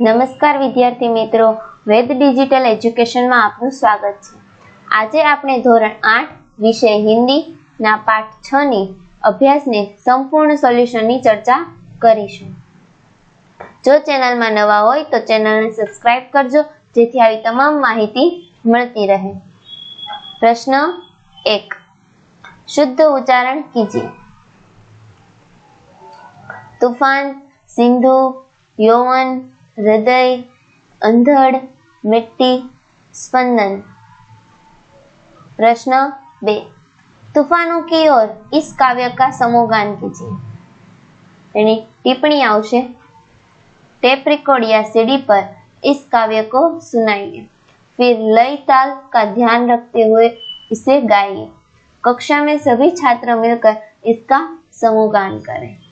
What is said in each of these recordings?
નમસ્કાર વિદ્યાર્થી મિત્રો. વેદ ડિજિટલ એજ્યુકેશનમાં આપનું સ્વાગત છે. આજે આપણે ધોરણ આઠ, વિષય હિન્દીના પાઠ છ ની અભ્યાસને સંપૂર્ણ સોલ્યુશનની ચર્ચા કરીશું. જો ચેનલમાં નવા હોય તો ચેનલને સબસ્ક્રાઇબ કરજો, જેથી આવી તમામ માહિતી મળતી રહે. પ્રશ્ન એક. શુદ્ધ ઉચ્ચારણ કીજીએ તુફાન, સિંધુ, યૌવન हृदय अंधड़ मिट्टी स्पंदन प्रश्न बे तूफानों की ओर इस काव्य का समूहगान कीजिए यानी टिप्पणी आवश्य टेप रिकॉर्ड या सीडी पर इस काव्य को सुनाइए फिर लय ताल का ध्यान रखते हुए इसे गाइए कक्षा में सभी छात्र मिलकर इसका समूहगान करें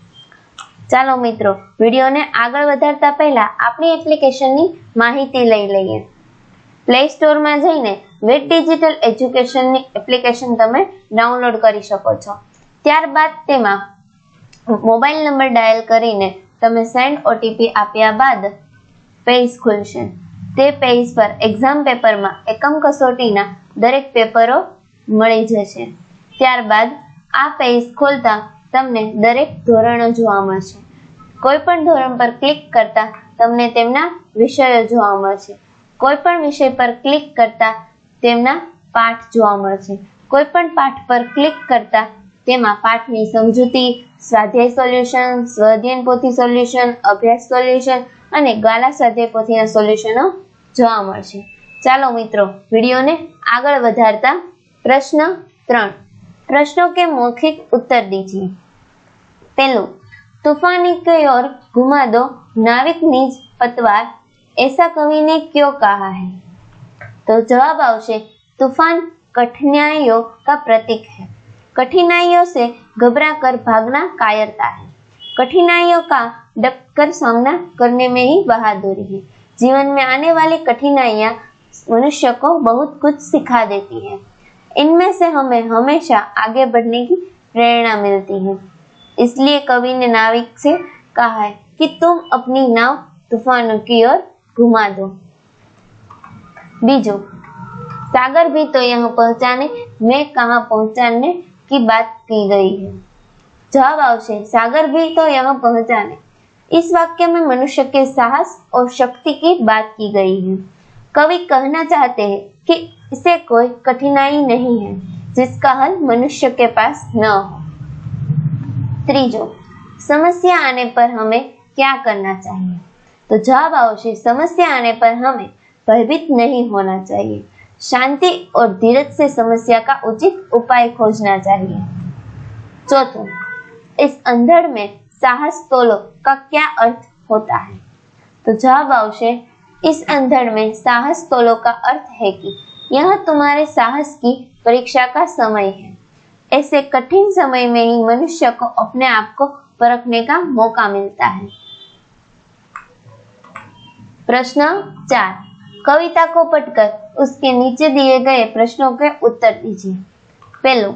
ચાલો મિત્રો, વિડીયોને આગળ વધારતા પહેલા આપણી એપ્લિકેશનની માહિતી લઈ લઈએ. પ્લે સ્ટોરમાં જઈને વેટ ડિજિટલ એજ્યુકેશનની એપ્લિકેશન તમે ડાઉનલોડ કરી શકો છો. ત્યારબાદ તેમાં મોબાઈલ નંબર ડાયલ કરીને તમે સેન્ડ ઓટીપી આપ્યા બાદ પેજ ખુલશે. તે પેજ પર એક્ઝામ પેપરમાં એકમ કસોટીના દરેક પેપરો મળી જશે. ત્યારબાદ આ પેજ ખોલતા તમને દરેક ધોરણો જોવા મળશે. કોઈ પણ ધોરણ પર ક્લિક કરતા તમને તેમના વિષયો જોવા મળશે. કોઈ પણ વિષય પર ક્લિક કરતા તેમના પાઠ જોવા મળશે. કોઈ પણ પાઠ પર ક્લિક કરતા તેમાં પાઠની સમજૂતી, સ્વાધ્યાય સોલ્યુશન સ્વધ્યન પોથી સોલ્યુશન, અભ્યાસ સોલ્યુશન અને ગાલા સ્વાધ્યાય પોથીના સોલ્યુશનો જોવા મળશે. ચાલો મિત્રો, વિડીયોને આગળ વધારતા પ્રશ્ન ત્રણ. પ્રશ્નો કે મૌખિક ઉત્તર દીજીએ. पहलू तूफानी की ओर घुमा दो नाविक निज पतवार ऐसा कवि ने क्यों कहा है तो जवाब तूफ़ान कठिनाइयों का प्रतीक है कठिनाइयों से घबरा कर भागना कायरता है कठिनाइयों का डट कर सामना करने में ही बहादुरी है जीवन में आने वाली कठिनाइयाँ मनुष्य को बहुत कुछ सिखा देती है इनमें से हमें हमेशा आगे बढ़ने की प्रेरणा मिलती है इसलिए कवि ने नाविक से कहा है कि तुम अपनी नाव तूफानों की ओर घुमा दो। बीजो, सागर भी तो यहाँ पहुँचाने, मैं कहा पहुँचाने की बात की गई है? जवाब आवश्य सागर भी तो यहाँ पहुँचाने। इस वाक्य में मनुष्य के साहस और शक्ति की बात की गई है। कवि कहना चाहते हैं कि इसे कोई कठिनाई नहीं है, जिसका हल मनुष्य के पास न हो। त्रीजो समस्या आने पर हमें क्या करना चाहिए तो जवाब आवश्य समस्या आने पर हमें भयभीत नहीं होना चाहिए शांति और धीरज से समस्या का उचित उपाय खोजना चाहिए चौथो इस अंधड़ में साहस तोलो का क्या अर्थ होता है तो जवाब आवश्य इस अंधड़ में साहस तोलो का अर्थ है कि यह तुम्हारे साहस की परीक्षा का समय है ऐसे कठिन समय में ही मनुष्य को अपने आप को परखने का मौका मिलता है। प्रश्न चार। कविता को पढ़कर उसके नीचे दिए गए प्रश्नों के उत्तर दीजिए। पहलो,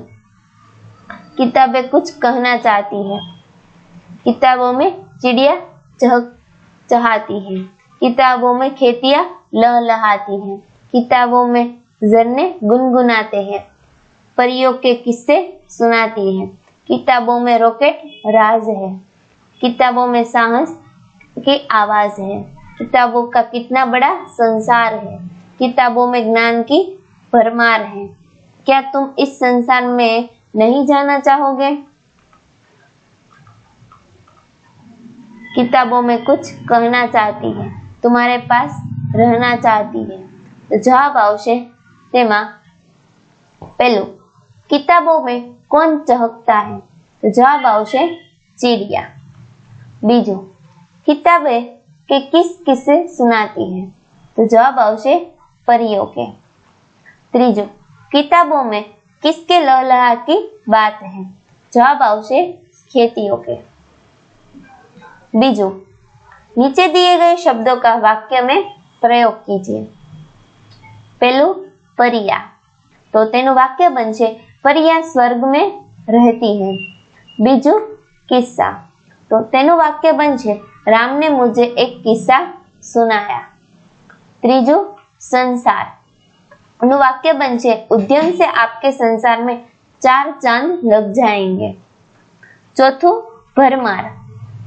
किताबें कुछ कहना चाहती है। किताबों में चिड़िया चहक चहाती है। किताबों में खेतियाँ लहलहाती है। किताबों में झरने गुनगुनाते हैं। परियों के किस्से सुनाती है। किताबों में रॉकेट राज है। किताबों में साहस की आवाज़ है। किताबों का कितना बड़ा संसार है। किताबों में ज्ञान की भरमार है। क्या तुम इस संसार में नहीं जाना चाहोगे? किताबों में कुछ कहना चाहती है। तुम्हारे पास रहना चाहती है। तो जवाब आवश्य पहलू किताबों में कौन चहकता है? तो जवाब आवश्य चिड़िया। बीजो, किताबें के किस किस्से सुनाती है? तो जवाब परियों के। त्रीजो, किताबों में किसके लहलहा की बात है? जवाब खेतियों के। बीजो, नीचे दिए गए शब्दों का वाक्य में प्रयोग कीजिए। पहलू, परिया। तो वाक्य बनશે पर स्वर्ग में रहती है। बीजू किस्सा। तो तेनु वाक्य बन राम ने मुझे एक किस्सा सुनाया। त्रीजो संसार। वाक्य बन उद्यम से आपके संसार में चार चाँद लग जाएँगे। चौथो भरमार।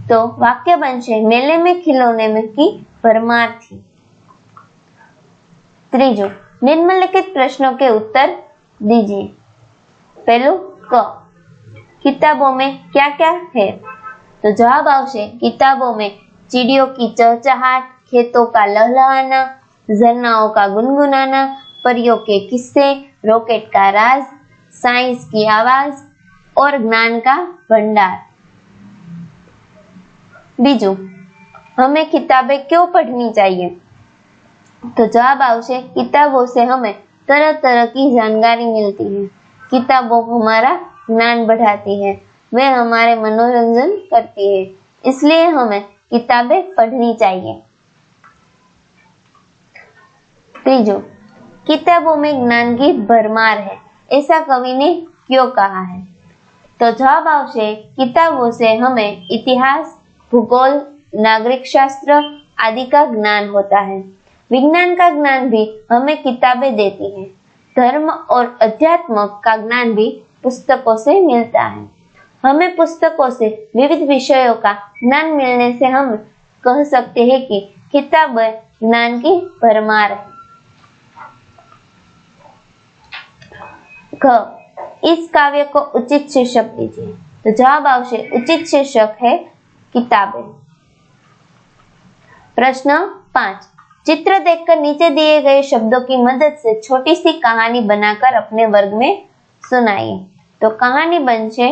तो वाक्य बन मेले में खिलौने में की भरमार थी। त्रीजो, निम्नलिखित प्रश्नों के उत्तर दीजिए। किताबों में क्या क्या है तो जवाब आवश्य किताबों में चिड़ियों की चहचहाट खेतों का लहलहाना झरनाओं का गुनगुनाना परियों के किस्से रॉकेट का राज साइंस की आवाज़ और ज्ञान का भंडार बीजू हमें किताबें क्यों पढ़नी चाहिए तो जवाब आवश्य किताबों से हमें तरह तरह की जानकारी मिलती है किताबों हमारा ज्ञान बढ़ाती है। वे हमारे मनोरंजन करती है। इसलिए हमें किताबें पढ़नी चाहिए। तीजो, किताबों में ज्ञान की भरमार है। ऐसा कवि ने क्यों कहा है? तो जवाब आवश्य किताबों से हमें इतिहास, भूगोल, नागरिक शास्त्र आदि का ज्ञान होता है। विज्ञान का ज्ञान भी हमें किताबें देती हैं। धर्म और अध्यात्म का ज्ञान भी पुस्तकों से मिलता है। हमें पुस्तकों से विविध विषयों का ज्ञान मिलने से हम कह सकते हैं कि किताब ज्ञान की भरमार है। इस काव्य को उचित शीर्षक दीजिए। तो जवाब आवश्य उचित शीर्षक है किताबें। प्रश्न पाँच चित्र देखकर नीचे दिए गए शब्दों की मदद से छोटी सी कहानी बनाकर अपने वर्ग में सुनाइए तो कहानी बनचे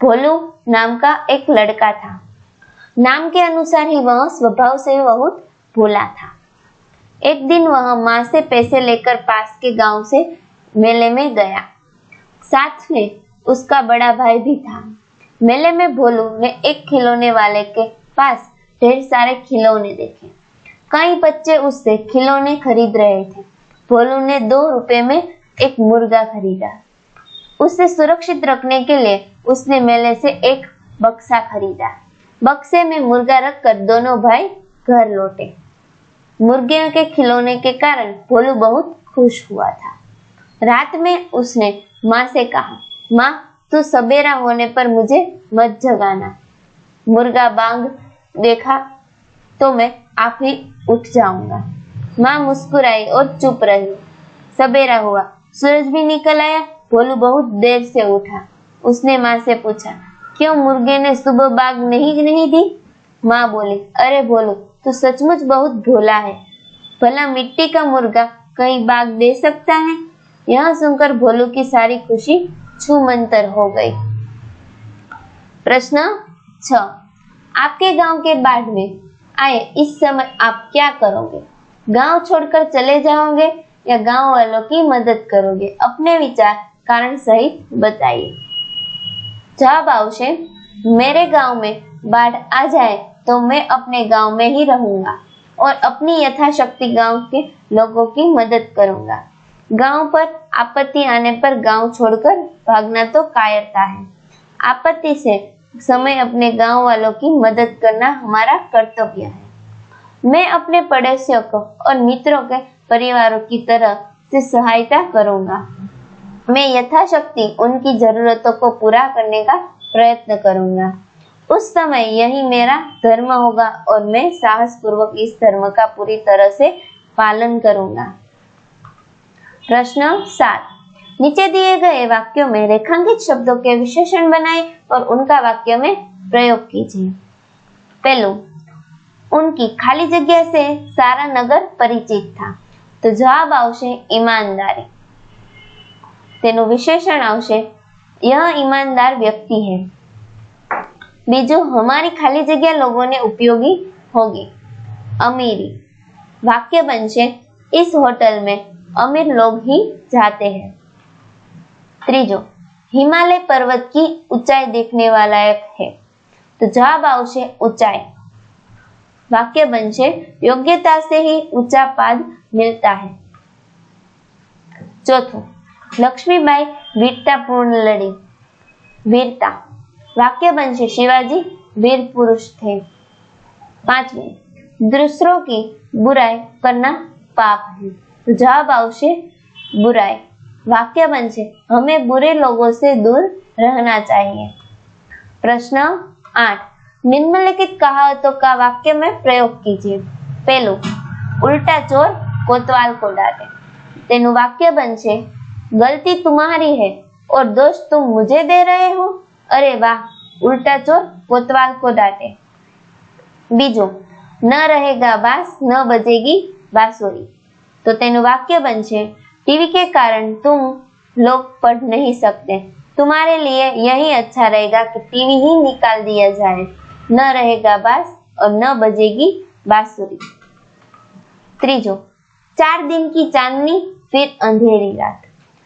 भोलू नाम का एक लड़का था। नाम के अनुसार ही वह स्वभाव से बहुत भोला था। एक दिन वह माँ से पैसे लेकर पास के गाँव से मेले में गया। साथ में उसका बड़ा भाई भी था। मेले में भोलू ने एक खिलौने वाले के पास ढेर सारे खिलौने देखे। कई बच्चे उससे खिलौने खरीद रहे थे। भोलू ने दो रुपए में एक मुर्गा खरीदा। उसे सुरक्षित रखने के लिए उसने मेले से एक बक्सा खरीदा। बक्से में मुर्गा रखकर दोनों भाई घर लौटे। मुर्गियों के खिलौने के कारण भोलू बहुत खुश हुआ था। रात में उसने माँ से कहा, माँ, तू सवेरा होने पर मुझे मत जगाना। मुर्गा बांग देखा तो मैं ही उठ जाऊँगा। माँ मुस्कुराई और चुप रही। सवेरा हुआ। सूरज भी निकल आया। भोलू बहुत देर से उठा। उसने माँ से पूछा, क्यों मुर्गे ने सुबह बाग नहीं नहीं दी? माँ बोली, अरे भोलू, तू सचमुच बहुत भोला है। भला मिट्टी का मुर्गा कहीं बाग दे सकता है? यह सुनकर भोलू की सारी खुशी छूमंतर हो गई। प्रश्न छ, आपके गाँव के बाढ़ में आए, इस समय आप क्या करोगे? गाँव छोड़कर चले जाओगे या गाँव वालों की मदद करोगे? अपने विचार कारण सहित बताइए। जवाब आवश्य मेरे गाँव में बाढ़ आ जाए तो मैं अपने गाँव में ही रहूँगा और अपनी यथाशक्ति गाँव के लोगों की मदद करूँगा। गाँव पर आपत्ति आने पर गाँव छोड़कर भागना तो कायरता है। आपत्ति से समय अपने गाँव वालों की मदद करना हमारा कर्तव्य है। मैं अपने पड़ोसियों को और मित्रों के परिवारों की तरह से सहायता करूँगा। मैं यथाशक्ति उनकी जरूरतों को पूरा करने का प्रयत्न करूँगा। उस समय यही मेरा धर्म होगा और मैं साहस पूर्वक इस धर्म का पूरी तरह से पालन करूँगा। प्रश्न सात। नीचे दिए गए वाक्यों में रेखांकित शब्दों के विशेषण बनाए और उनका वाक्य में प्रयोग कीजिए। पहलू, उनकी खाली जगह से सारा नगर परिचित था। तो जवाब ईमानदारी। ઈમાનદારી विशेषण यह ईमानदार व्यक्ति है। बीजू, हमारी खाली जगह लोगों ने उपयोगी होगी। अमीरी, वाक्य बन इस होटल में अमीर लोग ही जाते हैं। तीजो हिमालय पर्वत की ऊंचाई देखने वाला एक है। तो जवाब ऊंचाई। वाक्य बन से योग्यता से ही ऊँचा पद मिलता है। चौथो, लक्ष्मीबाई वीरता पूर्ण लड़ी। वीरता। वाक्य बन से शिवाजी वीर पुरुष थे। पांचवी, दूसरों की बुराई करना पाप है। तो जवाब आवश्यक बुराई। वाक्य બનશે हमें बुरे लोगों से दूर रहना चाहिए प्रश्न आठ निम्नलिखित कहावतों का वाक्य में प्रयोग कीजिए पहलू उल्टा चोर कोतवाल को डांटे तेनु वाक्य બનશે गलती तुम्हारी है और दोष तुम मुझे दे रहे हो अरे वाह उल्टा चोर कोतवाल को डांटे બીજો ન रहेगा बास न बजेगी बांसुरी तो तेनु वाक्य બનશે टीवी के कारण तुम लोग पढ़ नहीं सकते तुम्हारे लिए यही अच्छा रहेगा कि टीवी ही निकाल दिया जाए न रहेगा बास और न बजेगी बांसुरी ત્રીજો चार दिन की चांदनी फिर अंधेरी रात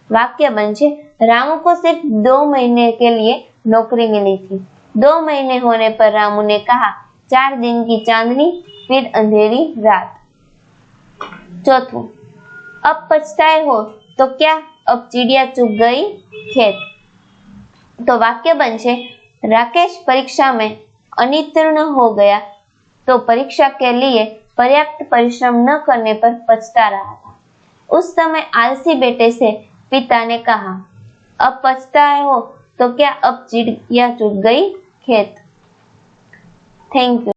वाक्य बन छे रामू को सिर्फ दो महीने के लिए नौकरी मिली थी दो महीने होने पर रामू ने कहा चार दिन की चांदनी फिर अंधेरी रात चौथું अब पछताए हो तो क्या अब चिड़िया चुग गई? खेत तो वाक्य बन छे राकेश परीक्षा में अनितीर्ण हो गया। तो परीक्षा के लिए पर्याप्त परिश्रम न करने पर पछता रहा था। उस समय आलसी बेटे से पिता ने कहा, अब पछताए हो तो क्या अब चिड़िया चुग गई? खेत थैंक यू